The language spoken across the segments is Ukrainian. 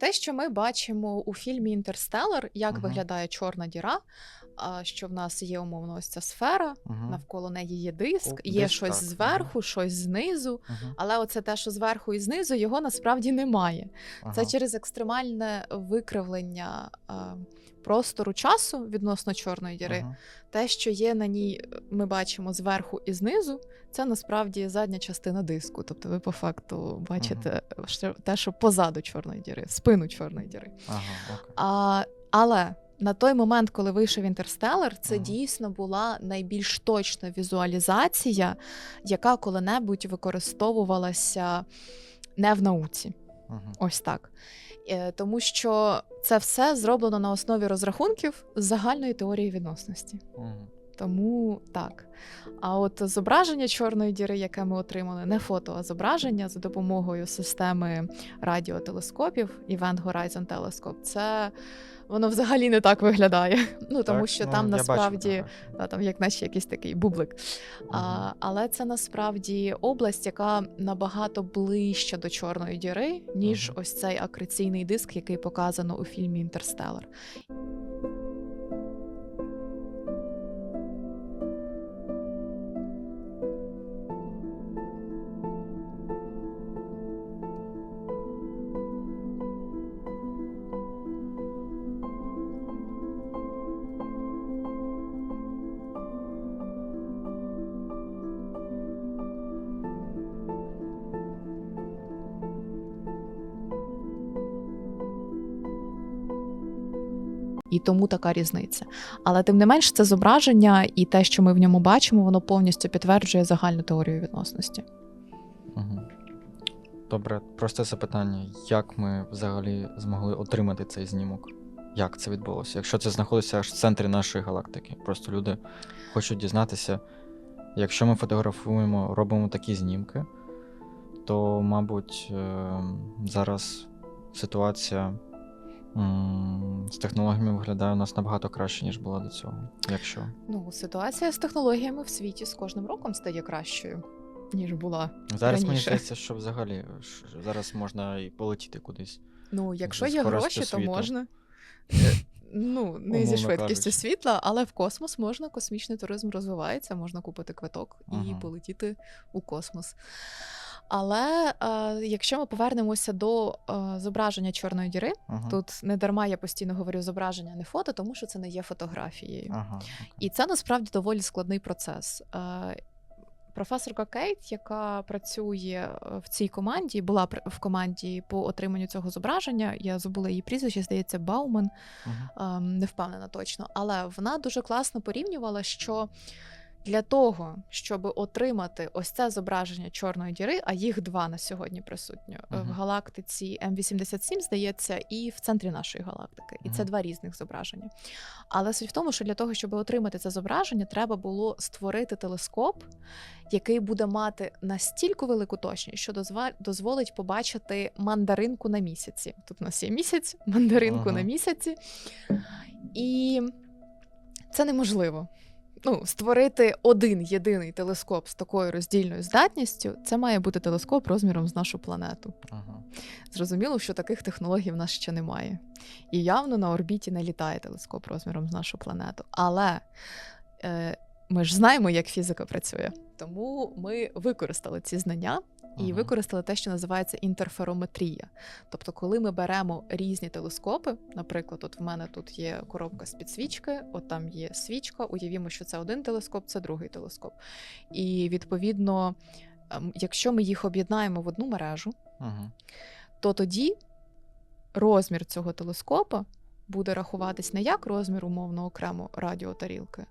те, що ми бачимо у фільмі Інтерстелар, як Мгм. виглядає чорна діра, що в нас є умовно ось ця сфера, Мгм. навколо неї є диск, О, є диск, щось так, зверху, щось знизу. Мгм. Але оце те, що зверху і знизу, його насправді немає. Це через екстремальне викривлення простору часу відносно чорної діри. Ага. Те, що є на ній, ми бачимо зверху і знизу, це насправді задня частина диску. Тобто ви по факту бачите що, те, що позаду чорної діри, спину чорної діри. Ага, окей. А, але на той момент, коли вийшов Інтерстелар, це Ага. дійсно була найбільш точна візуалізація, яка коли-небудь використовувалася не в науці. Мгм. Ось так. Е, Тому що це все зроблено на основі розрахунків з загальної теорії відносності. Мгм. Тому так. А от зображення чорної діри, яке ми отримали, не фото, а зображення за допомогою системи радіотелескопів Event Horizon Telescope, це воно взагалі не так виглядає. Ну тому Так, що ну, там насправді та, там як наче якийсь такий бублик. А, але це насправді область, яка набагато ближча до чорної діри, ніж Мгм. ось цей акреційний диск, який показано у фільмі Інтерстелар. І тому така різниця. Але тим не менш, це зображення і те, що ми в ньому бачимо, воно повністю підтверджує загальну теорію відносності. Мгм. Добре, просте запитання. Як ми взагалі змогли отримати цей знімок? Як це відбулося? Якщо це знаходиться аж в центрі нашої галактики, просто люди хочуть дізнатися, якщо ми фотографуємо, робимо такі знімки, то, мабуть, е, зараз ситуація з технологіями виглядає у нас набагато краще, ніж була до цього. Якщо. Ну, ситуація з технологіями в світі з кожним роком стає кращою, ніж була. Зараз мені здається, що взагалі ш- зараз можна і полетіти кудись. Ну, якщо є гроші, то можна. Ну, не зі швидкістю кажучи. світла, але в космос можна, космічний туризм розвивається, можна купити квиток і Ага. полетіти у космос. Але е, якщо ми повернемося до е, зображення чорної діри, Ага. тут не дарма я постійно говорю зображення, не фото, тому що це не є фотографією. Ага. І це насправді доволі складний процес. Е, Професорка Кейт, яка працює е, в цій команді, була в команді по отриманню цього зображення. Я забула її прізвище, здається, Бауман, Мгм. ем, не впевнена точно. Але вона дуже класно порівнювала, що для того, щоб отримати ось це зображення чорної діри, а їх два на сьогодні присутні е, в галактиці М87, здається, і в центрі нашої галактики. І це два різних зображення. Але суть в тому, що для того, щоб отримати це зображення, треба було створити телескоп, який буде мати настільки велику точність, що дозволить побачити мандаринку на місяці. Тут у нас є місяць, мандаринку Ага. на місяці. І це неможливо. Ну, створити один єдиний телескоп з такою роздільною здатністю, це має бути телескоп розміром з нашу планету. Ага. Зрозуміло, що таких технологій в нас ще немає. І явно на орбіті не літає телескоп розміром з нашу планету. Але е, ми ж знаємо, як фізика працює. Тому ми використали ці знання і Ага. використали те, що називається інтерферометрія. Тобто, коли ми беремо різні телескопи, наприклад, от в мене тут є коробка з підсвічки, от там є свічка. Уявімо, що це один телескоп, це другий телескоп. І відповідно, ем, якщо ми їх об'єднаємо в одну мережу, Ага. то тоді розмір цього телескопа буде рахуватись не як розмір умовно окремо радіотарілки,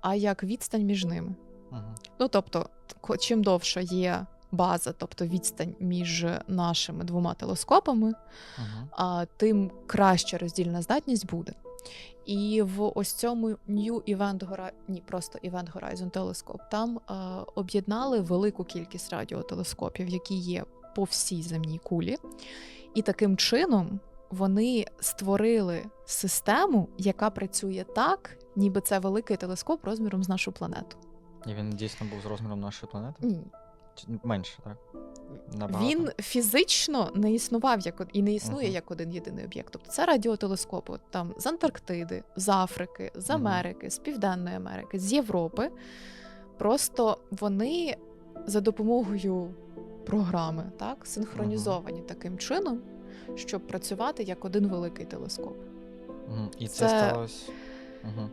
а як відстань між ними. Ну тобто, чим довша є база, тобто відстань між нашими двома телескопами, Ага. а тим краща роздільна здатність буде. І в ось цьому New Event Horizon, ні, просто Event Horizon Telescope, там е, об'єднали велику кількість радіотелескопів, які є по всій земній кулі. І таким чином вони створили систему, яка працює так, ніби це великий телескоп розміром з нашу планету. І він дійсно був з розміром нашої планети? Ні. Чи менше, так? Набагато. Він фізично не існував як од- і не існує Мгм. як один єдиний об'єкт. Тобто це радіотелескопи от там з Антарктиди, з Африки, з Мгм. Америки, з Південної Америки, з Європи. Просто вони за допомогою програми так синхронізовані таким чином, щоб працювати як один великий телескоп. Мгм. І це, Це- сталося. Угу.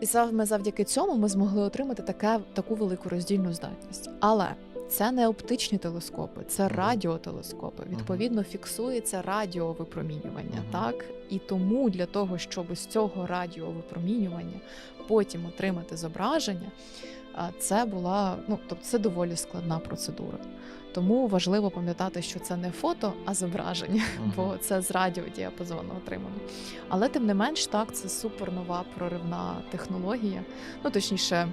І саме завдяки цьому ми змогли отримати таке, таку велику роздільну здатність. Але це не оптичні телескопи, це Мгм. радіотелескопи. Мгм. Відповідно, фіксується радіовипромінювання. Мгм. Так і тому для того, щоб з цього радіовипромінювання потім отримати зображення, це була ну тобто це доволі складна процедура. Тому важливо пам'ятати, що це не фото, а зображення, Мгм. бо це з радіодіапазону отримано. Але тим не менш, так, це супер нова проривна технологія. Ну, точніше,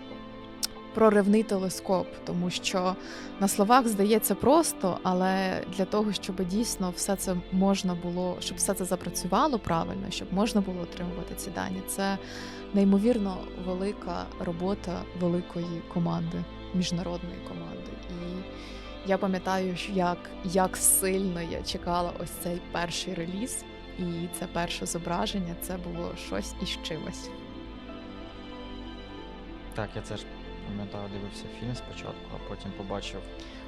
проривний телескоп, тому що на словах здається просто, але для того, щоб дійсно все це можна було, щоб все це запрацювало правильно, щоб можна було отримувати ці дані, це неймовірно велика робота великої команди, міжнародної команди. І я пам'ятаю, як, як сильно я чекала ось цей перший реліз, і це перше зображення це було щось із чимось. Так, я це ж пам'ятаю, дивився фільм спочатку, а потім побачив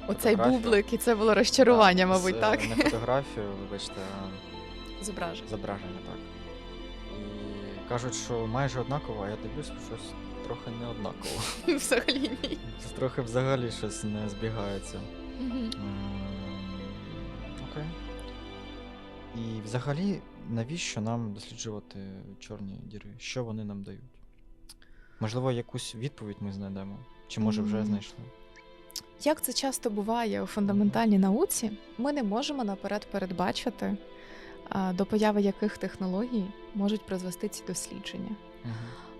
Оцей Фотографію. бублик, і це було розчарування, Так, мабуть, з, так. е, Не фотографію, вибачте, а Зображення. зображення, так. Кажуть, що майже однаково, а я дивлюсь, щось трохи не однаково. Взагалі ні. Це трохи взагалі щось не збігається. Мгм. Окей. І взагалі, навіщо нам досліджувати чорні діри? Що вони нам дають? Можливо, якусь відповідь ми знайдемо? Чи може вже М. знайшли? Як це часто буває у фундаментальній науці, ми не можемо наперед передбачити, до появи яких технологій можуть призвести ці дослідження.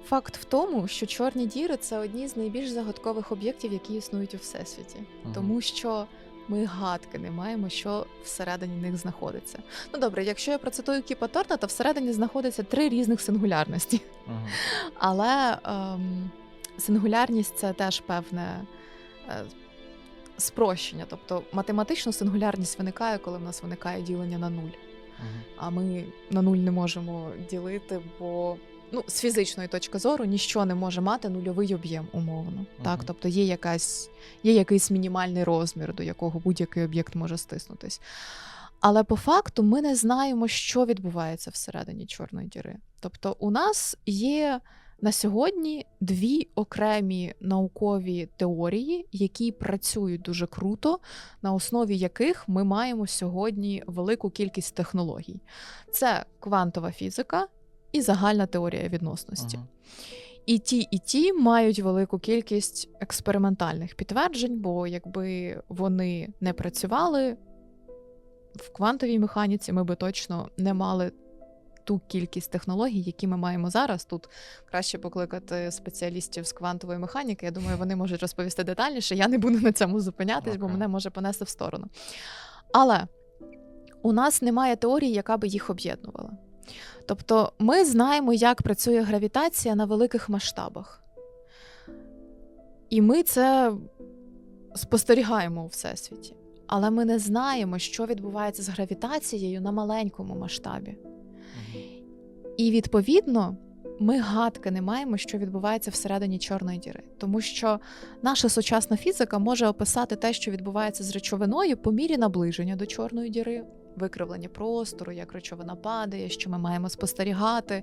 Факт в тому, що чорні діри це одні з найбільш загадкових об'єктів, які існують у всесвіті, Мгм. тому що ми гадки не маємо, що всередині них знаходиться. Ну добре, якщо я процитую Кіпа Торна, то всередині знаходиться три різних сингулярності. Мгм. Але ем, сингулярність це теж певне е, спрощення. Тобто математично сингулярність виникає, коли в нас виникає ділення на нуль. А ми на нуль не можемо ділити, бо ну, з фізичної точки зору ніщо не може мати нульовий об'єм умовно. Так, тобто є якась є якийсь мінімальний розмір, до якого будь-який об'єкт може стиснутись. Але по факту ми не знаємо, що відбувається всередині Чорної діри. Тобто, у нас є на сьогодні дві окремі наукові теорії, які працюють дуже круто, на основі яких ми маємо сьогодні велику кількість технологій. Це квантова фізика і загальна теорія відносності. Мгм. І ті, і ті мають велику кількість експериментальних підтверджень, бо якби вони не працювали в квантовій механіці, ми би точно не мали ту кількість технологій, які ми маємо зараз. Тут краще покликати спеціалістів з квантової механіки. Я думаю, вони можуть розповісти детальніше. Я не буду на цьому зупинятись, бо мене може понести в сторону. Але у нас немає теорії, яка би їх об'єднувала. Тобто ми знаємо, як працює гравітація на великих масштабах. І ми це спостерігаємо у всесвіті. Але ми не знаємо, що відбувається з гравітацією на маленькому масштабі. І відповідно ми гадки не маємо, що відбувається всередині чорної діри, тому що наша сучасна фізика може описати те, що відбувається з речовиною по мірі наближення до чорної діри, викривлення простору, як речовина падає, що ми маємо спостерігати.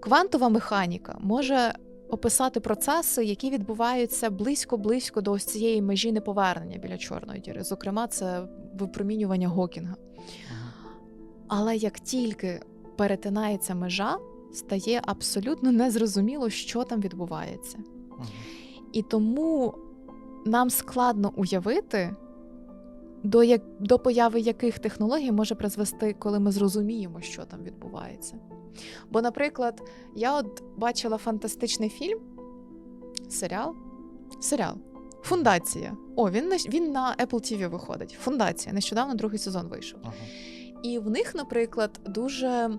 Квантова механіка може описати процеси, які відбуваються близько-близько до ось цієї межі неповернення біля чорної діри. Зокрема, це випромінювання Гокінга. Але як тільки перетинається межа, стає абсолютно незрозуміло, що там відбувається. І тому нам складно уявити, до, як, до появи яких технологій може призвести, коли ми зрозуміємо, що там відбувається. Бо, наприклад, я от бачила фантастичний фільм, серіал. Серіал. Фундація. О, він на, він на Apple TV виходить. Фундація. Нещодавно другий сезон вийшов. Ага. І в них, наприклад, дуже е,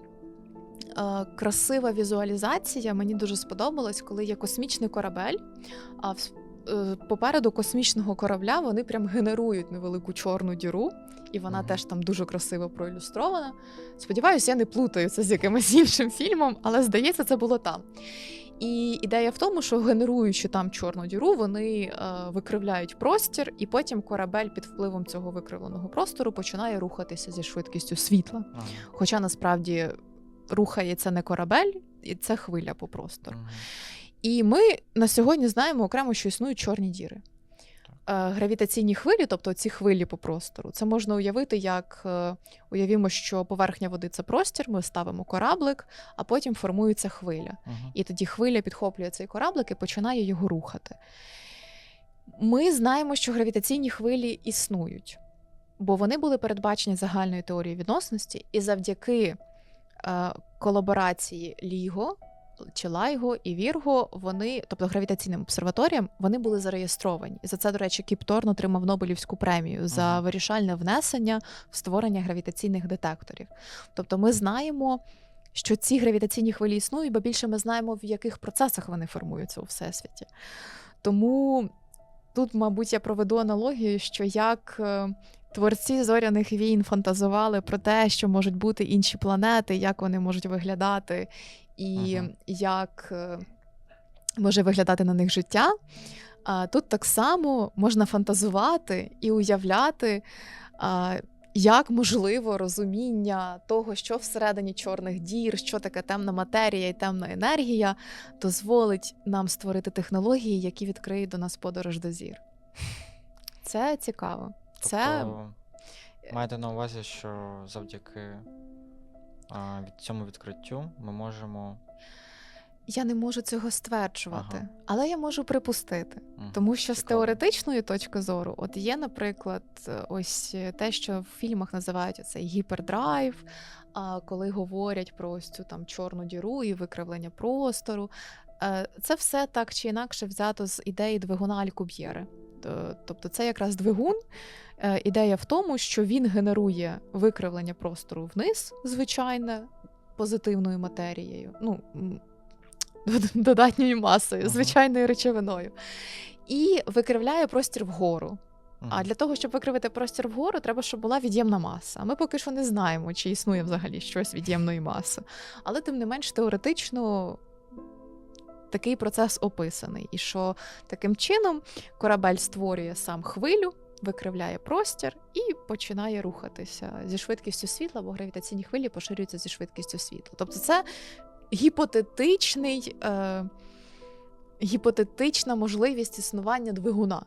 красива візуалізація. Мені дуже сподобалось, коли є космічний корабель. А е, попереду космічного корабля вони прям генерують невелику чорну діру, і вона Мгм. теж там дуже красиво проілюстрована. Сподіваюсь, я не плутаю це з якимось іншим фільмом, але здається, це було там. І ідея в тому, що генеруючи там чорну діру, вони е, викривляють простір, і потім корабель під впливом цього викривленого простору починає рухатися зі швидкістю світла. Ага. Хоча насправді рухається не корабель, і це хвиля по простору. Ага. І ми на сьогодні знаємо окремо, що існують чорні діри. Е, Гравітаційні хвилі, тобто ці хвилі по простору, це можна уявити як е, уявімо, що поверхня води це простір, ми ставимо кораблик, а потім формується хвиля. Мгм. І тоді хвиля підхоплює цей кораблик і починає його рухати. Ми знаємо, що гравітаційні хвилі існують, бо вони були передбачені загальною теорією відносності, і завдяки е, колаборації Ліго чи Лайго і Вірго, вони, тобто гравітаційним обсерваторіям, вони були зареєстровані. І за це, до речі, Кіп Торн отримав Нобелівську премію за Ага. вирішальне внесення в створення гравітаційних детекторів. Тобто, ми знаємо, що ці гравітаційні хвилі існують, бо більше ми знаємо, в яких процесах вони формуються у всесвіті. Тому тут, мабуть, я проведу аналогію, що як е, творці зоряних війн фантазували про те, що можуть бути інші планети, як вони можуть виглядати, і Ага. як е, може виглядати на них життя. А тут так само можна фантазувати і уявляти, а, як можливо розуміння того, що всередині чорних дір, що таке темна матерія і темна енергія, дозволить нам створити технології, які відкриють до нас подорож до зір. Це цікаво. Це Тобто, маєте на увазі, що завдяки від цьому відкриттю ми можемо. я не можу цього стверджувати, Ага. але я можу припустити. Мгм, Тому що з теоретичної точки зору, от є, наприклад, ось те, що в фільмах називають цей гіпердрайв, а коли говорять про ось цю там чорну діру і викривлення простору. Е, Це все так чи інакше взято з ідеї двигуна Алькуб'єре. Т- Тобто це якраз двигун. Е, Ідея в тому, що він генерує викривлення простору вниз, звичайне, позитивною матерією. Ну, додатньою масою, звичайною речовиною. І викривляє простір вгору. А для того, щоб викривити простір вгору, треба, щоб була від'ємна маса. А ми поки що не знаємо, чи існує взагалі щось від'ємної маси. Але тим не менш, теоретично такий процес описаний. І що таким чином корабель створює сам хвилю, викривляє простір і починає рухатися зі швидкістю світла, бо гравітаційні хвилі поширюються зі швидкістю світла. Тобто, це гіпотетичний, е, гіпотетична можливість існування двигуна.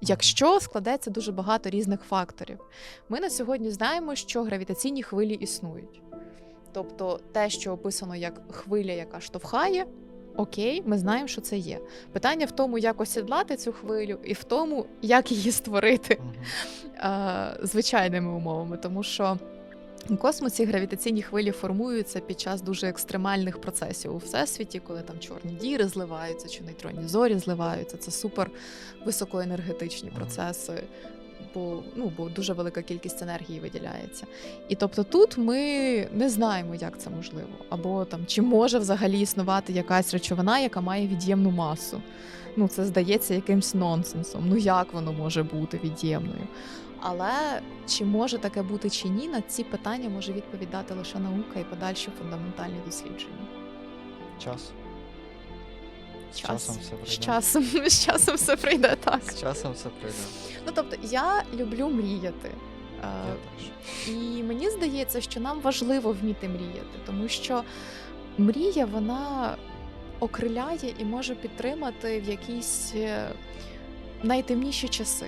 Якщо складеться дуже багато різних факторів, ми на сьогодні знаємо, що гравітаційні хвилі існують. Тобто, те, що описано як хвиля, яка штовхає, окей, ми знаємо, що це є. Питання в тому, як осідлати цю хвилю, і в тому, як її створити звичайними умовами, тому що у космосі гравітаційні хвилі формуються під час дуже екстремальних процесів у всесвіті, коли там чорні діри зливаються чи нейтронні зорі зливаються. Це супер високоенергетичні процеси. Бо, ну, бо дуже велика кількість енергії виділяється. І тобто тут ми не знаємо, як це можливо. Або там чи може взагалі існувати якась речовина, яка має від'ємну масу. Ну, це здається якимсь нонсенсом. Ну як воно може бути від'ємною? Але чи може таке бути чи ні, на ці питання може відповідати лише наука і подальші фундаментальні дослідження. Час. З Час. часом все прийде. З часом, з часом все прийде так. З часом все прийде. Ну тобто, я люблю мріяти. Е, Я теж. І мені здається, що нам важливо вміти мріяти, тому що мрія вона окриляє і може підтримати в якісь е, найтемніші часи.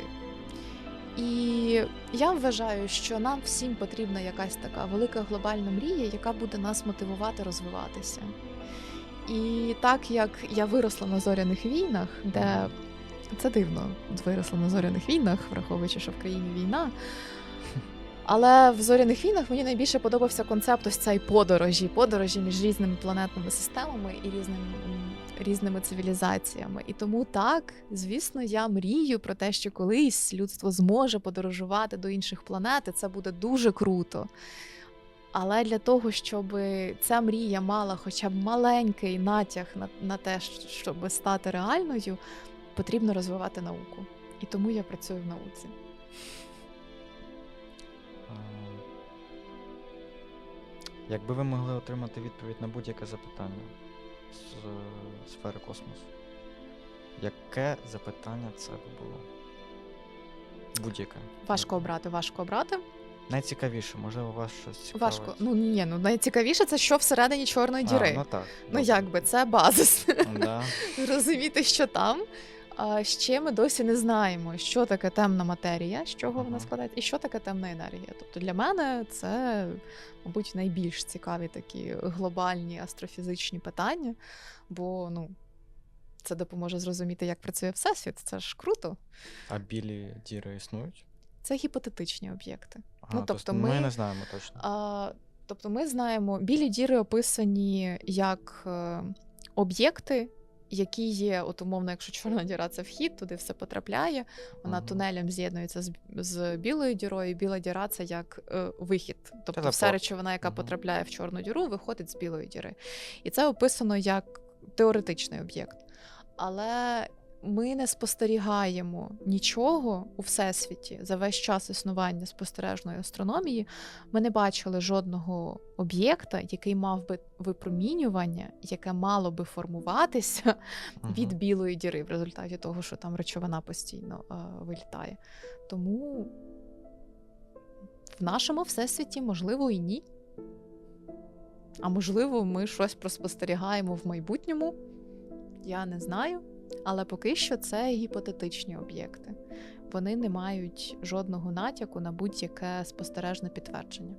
І я вважаю, що нам всім потрібна якась така велика глобальна мрія, яка буде нас мотивувати розвиватися. І так як я виросла на зоряних війнах, де це дивно, виросла на зоряних війнах, враховуючи, що в країні війна. Але в зоряних війнах мені найбільше подобався концепт ось цієї подорожі, подорожі між різними планетними системами і різними, різними цивілізаціями. І тому так, звісно, я мрію про те, що колись людство зможе подорожувати до інших планет, і це буде дуже круто. Але для того, щоб ця мрія мала хоча б маленький натяг на, на те, щоб стати реальною, потрібно розвивати науку. І тому я працюю в науці. Якби ви могли отримати відповідь на будь-яке запитання з сфери космосу, яке запитання це би було? Будь-яке. Важко обрати, важко обрати. Найцікавіше, можливо, вас щось цікавить. Важко. Ну ні, ну найцікавіше це що всередині чорної діри. А, ну так. Ну добре. якби це базис. Да. Розуміти, що там. А ще ми досі не знаємо, що таке темна матерія, з чого вона складається, і що таке темна енергія. Тобто для мене це, мабуть, найбільш цікаві такі глобальні астрофізичні питання, бо ну, це допоможе зрозуміти, як працює Всесвіт. Це ж круто. А білі діри існують? Це гіпотетичні об'єкти. Ну, тобто ми... ми- не знаємо точно. А, тобто, ми знаємо, білі діри описані як е, об'єкти, які є, от умовно, якщо чорна діра це вхід, туди все потрапляє, вона Мгм. тунелем з'єднується з, з білою дірою. Біла діра це як е, вихід. Тобто, Телепорт. вся речовина, яка Мгм. потрапляє в чорну діру, виходить з білої діри. І це описано як теоретичний об'єкт. Але ми не спостерігаємо нічого у всесвіті за весь час існування спостережної астрономії. Ми не бачили жодного об'єкта, який мав би випромінювання, яке мало би формуватися від білої діри в результаті того, що там речовина постійно е, вилітає. Тому в нашому всесвіті можливо і ні. А можливо, ми щось проспостерігаємо в майбутньому. Я не знаю. Але поки що це гіпотетичні об'єкти. Вони не мають жодного натяку на будь-яке спостережне підтвердження.